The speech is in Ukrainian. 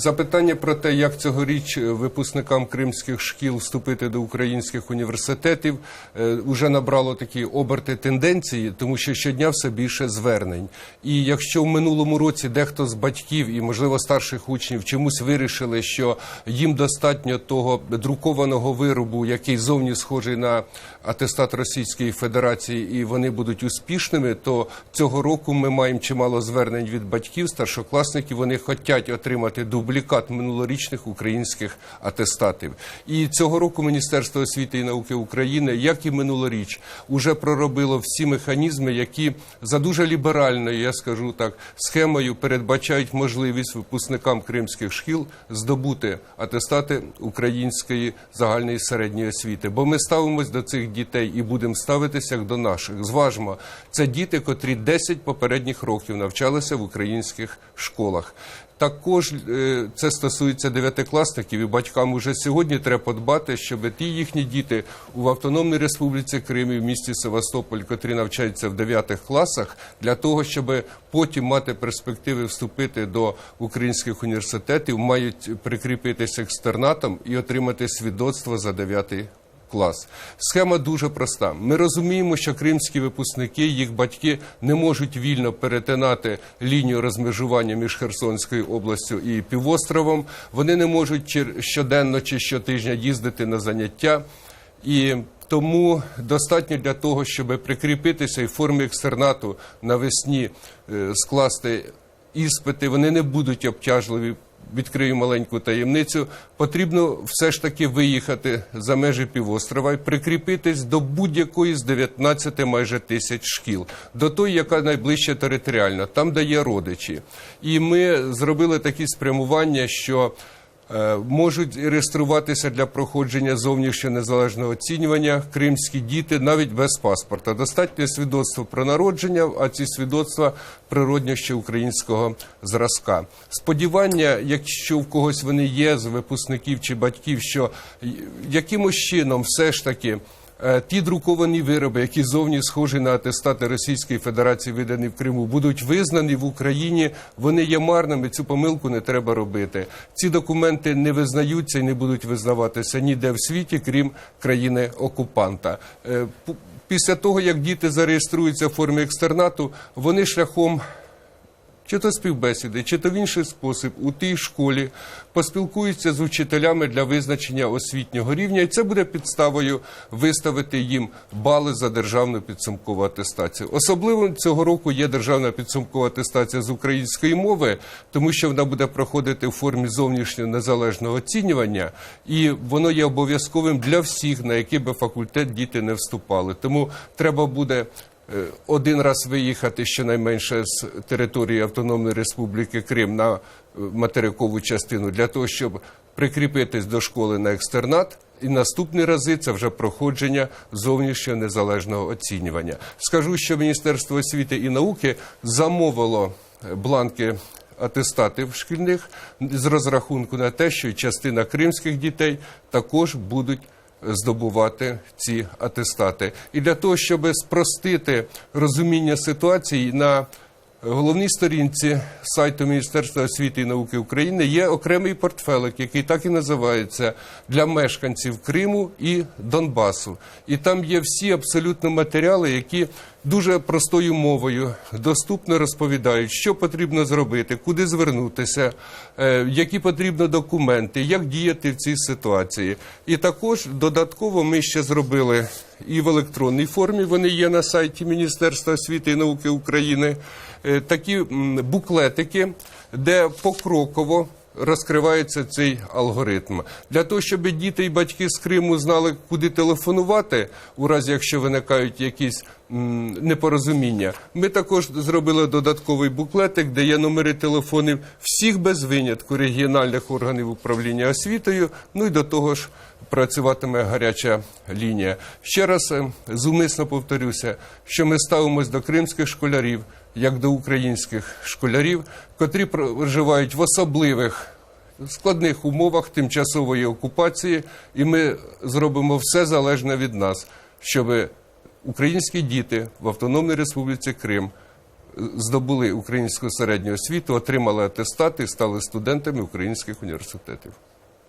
Запитання про те, як цьогоріч випускникам кримських шкіл вступити до українських університетів, вже набрало такі оберти тенденції, тому що щодня все більше звернень. І якщо в минулому році дехто з батьків і, можливо, старших учнів чомусь вирішили, що їм достатньо того друкованого виробу, який зовні схожий на атестат Російської Федерації, і вони будуть успішними, то цього року ми маємо чимало звернень від батьків, старшокласників. Вони хочуть отримати дублікат минулорічних українських атестатів. І цього року Міністерство освіти і науки України, як і минулоріч, уже проробило всі механізми, які за дуже ліберальною, я скажу так, схемою передбачають можливість випускникам кримських шкіл здобути атестати української загальної середньої освіти. Бо ми ставимось до цих дітей і будемо ставитися як до наших. Зважмо, це діти, котрі 10 попередніх років навчалися в українських школах. Також е, це стосується дев'ятикласників, і батькам уже сьогодні треба подбати, щоб ті їхні діти у Автономній Республіці Крим і в місті Севастополь, котрі навчаються в дев'ятих класах, для того, щоб потім мати перспективи вступити до українських університетів, мають прикріпитися екстернатом і отримати свідоцтво за дев'ятий клас. Схема дуже проста. Ми розуміємо, що кримські випускники, їх батьки не можуть вільно перетинати лінію розмежування між Херсонською областю і півостровом. Вони не можуть щоденно чи щотижня їздити на заняття. І тому достатньо для того, щоб прикріпитися і в формі екстернату навесні е, скласти іспити. Вони не будуть обтяжливі відкрию маленьку таємницю, потрібно все ж таки виїхати за межі півострова і прикріпитись до будь-якої з 19 майже тисяч шкіл, до тої, яка найближче територіальна, там де є родичі. І ми зробили такі спрямування, що можуть реєструватися для проходження зовнішнього незалежного оцінювання кримські діти навіть без паспорта. Достатньо свідоцтво про народження, а ці свідоцтва природньо ще українського зразка. Сподівання, якщо в когось вони є з випускників чи батьків, що якимось чином все ж таки. Е, ті друковані вироби, які зовні схожі на атестати Російської Федерації, видані в Криму, будуть визнані в Україні. Вони є марними. Цю помилку не треба робити. Ці документи не визнаються і не будуть визнаватися ніде в світі, крім країни окупанта. Е, після того як діти зареєструються в формі екстернату, вони шляхом чи то співбесіди, чи то в інший спосіб у тій школі поспілкуються з учителями для визначення освітнього рівня, і це буде підставою виставити їм бали за державну підсумкову атестацію. Особливо цього року є державна підсумкова атестація з української мови, тому що вона буде проходити в формі зовнішнього незалежного оцінювання, і воно є обов'язковим для всіх, на який би факультет діти не вступали. Тому треба буде. Е, один раз виїхати щонайменше з території Автономної Республіки Крим на е, материкову частину для того, щоб прикріпитись до школи на екстернат. І наступні рази це вже проходження зовнішнього незалежного оцінювання. Скажу, що Міністерство освіти і науки замовило е, бланки атестатів шкільних з розрахунку на те, що частина кримських дітей також будуть здобувати ці атестати. І для того, щоб спростити розуміння ситуації на головній сторінці сайту Міністерства освіти і науки України є окремий портфелик, який так і називається для мешканців Криму і Донбасу. І там є всі абсолютно матеріали, які дуже простою мовою доступно розповідають, що потрібно зробити, куди звернутися, е, які потрібні документи, як діяти в цій ситуації. І також додатково ми ще зробили і в електронній формі. Вони є на сайті Міністерства освіти і науки України. Е, такі буклетики, де покроково розкривається цей алгоритм для того, щоб діти і батьки з Криму знали, куди телефонувати, у разі якщо виникають якісь непорозуміння. Ми також зробили додатковий буклетик, де є номери телефонів всіх без винятку регіональних органів управління освітою. Ну і до того ж. Працюватиме гаряча лінія. Ще раз е, зумисно повторюся, що ми ставимось до кримських школярів як до українських школярів, котрі проживають в особливих складних умовах тимчасової окупації, і ми зробимо все залежне від нас, щоб українські діти в Автономній Республіці Крим здобули українську середню освіту, отримали атестати і стали студентами українських університетів.